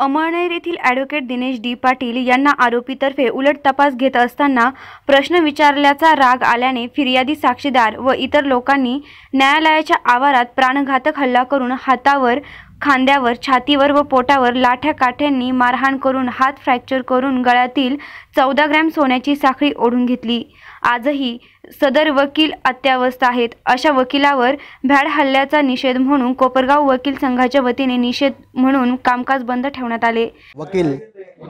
अमळनेर येथील advocate Dinesh D Patil यांना आरोपीतर्फे उलट तपास घेत असताना प्रश्न विचारल्याचा राग आल्याने फिर्यादी साक्षीदार व इतर लोकांनी न्यायालयाच्या आवारात प्राणघातक हल्ला करून हातावर खांद्यावर छातीवर व पोटावर लाठ्या काठ्यांनी मारहाण करून हात फ्रॅक्चर करून गळ्यातील चौदा ग्रॅम सोन्याची साखळी ओढून घेतली. आजही सदर वकील अत्यावस्थ आहेत. अशा वकिलावर भ्याड हल्ल्याचा निषेध म्हणून कोपरगाव वकील संघाच्या वतीने निषेध म्हणून कामकाज बंद ठेवण्यात आले. वकील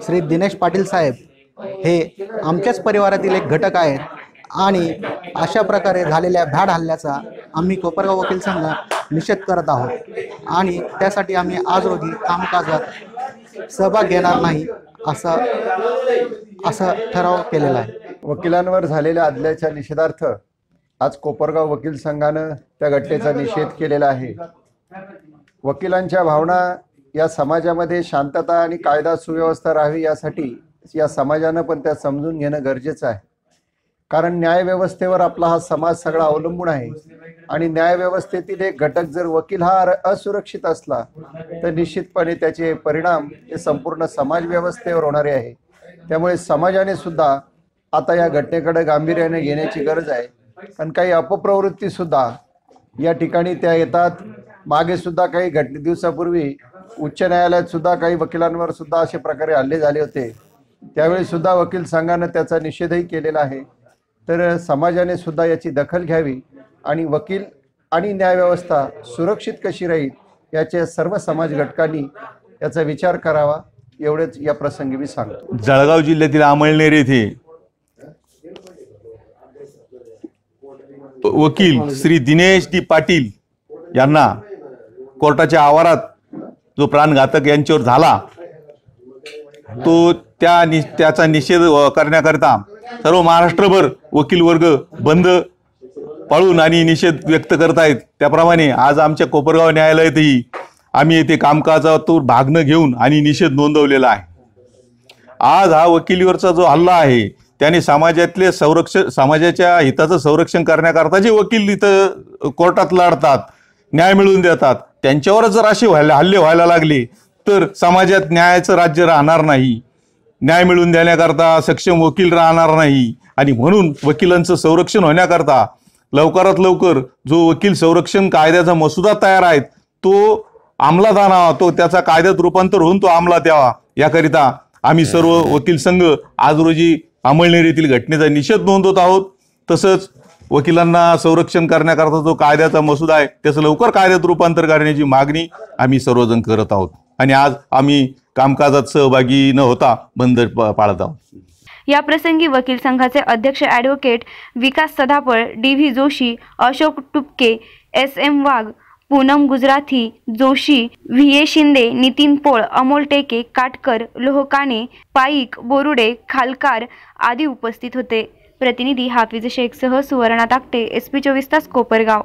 श्री दिनेश पाटील साहेब हे आमच्याच परिवारातील एक घटक आहेत आणि अशा प्रकारे झालेल्या भ्याड हल्ल्याचा आम्ही कोपरगाव वकील संघ निषेध करत आहोत. आणि त्यासाठी आम्ही आज रोजी कामकाजात सहभाग घेणार नाही असं असं ठराव केलेला आहे. वकिलांवर झालेल्या आदल्याच्या निषेधार्थ आज कोपरगाव वकील संघानं त्या घटनेचा निषेध केलेला आहे. वकिलांच्या भावना या समाजामध्ये शांतता आणि कायदा सुव्यवस्था राहावी यासाठी या समाजानं पण त्या समजून घेणं गरजेचं आहे. कारण न्यायव्यवस्थेवर आपला हा समाज सगळा अवलंबून आहे. आणि न्यायव्यवस्थेतील एक घटक जर वकील हा असुरक्षित असला तर निश्चितपणे त्याचे परिणाम हे संपूर्ण समाज व्यवस्थेवर होणारे आहे. त्यामुळे समाजाने सुद्धा आता या घटनेकडे गांभीर्याने घेण्याची गरज आहे. कारण काही अपप्रवृत्ती सुद्धा या ठिकाणी त्या येतात. मागे सुद्धा काही घटने दिवसापूर्वी उच्च न्यायालयात सुद्धा काही वकिलांवर सुद्धा असे प्रकारे हल्ले झाले होते. त्यावेळी सुद्धा वकील संघानं त्याचा निषेधही केलेला आहे. तर समाजाने सुद्धा याची दखल घ्यावी आणि वकील आणि न्यायव्यवस्था सुरक्षित कशी राहील याच्या सर्व समाज घटकांनी याचा विचार करावा एवढेच या प्रसंगी मी सांगतो. जळगाव जिल्ह्यातील अमळनेर येथे वकील श्री दिनेश डी पाटील यांना कोर्टाच्या आवारात जो प्राणघातक यांच्यावर झाला तो त्या नि त्याचा निषेध करण्याकरिता सर्व महाराष्ट्रभर वकील वर्ग बंद पाळून आणि निषेध व्यक्त करत आहेत त्याप्रमाणे आज आमच्या कोपरगाव न्यायालयातही आम्ही येथे कामकाजातून भागणं घेऊन आणि निषेध नोंदवलेला आहे. आज हा वकिलीवरचा जो हल्ला आहे त्याने समाजातले संरक्षण समाजाच्या हिताचं संरक्षण करण्याकरता जे वकील इथं कोर्टात लढतात न्याय मिळवून देतात त्यांच्यावरच जर असे व्हायला हल्ले व्हायला लागले तर समाजात न्यायाचं राज्य राहणार नाही. न्याय मिळवून देण्याकरता सक्षम वकील राहणार नाही. आणि म्हणून वकिलांचं संरक्षण होण्याकरता लवकरात लवकर जो वकील संरक्षण कायद्याचा मसुदा तयार आहे तो अंमलात आणावा तो त्याचा कायद्यात रूपांतर होऊन तो अंमलात यावा. याकरिता आम्ही सर्व वकील संघ आज रोजी अंमळनेर येथील घटनेचा निषेध नोंदवत आहोत. तसंच वकिलांना संरक्षण करण्याकरता जो कायद्याचा मसुदा आहे त्याचं लवकर कायद्यात रूपांतर करण्याची मागणी आम्ही सर्वजण करत आहोत. आणि आज आम्ही कामकाजात सहभागी न होता बंद पाळत आहोत. या प्रसंगी वकील संघाचे अध्यक्ष advocate Vikas Sadapal D V Joshi Ashok Tupke S M Wagh Poonam Gujarathi Joshi V A Shinde Nitin Pol Amol Teke Katkar Lohkane पाईक बोरुडे खालकार आदी उपस्थित होते. प्रतिनिधी हाफिज शेखसह सुवर्णा ताकटे एस पी चोवीस तास कोपरगाव.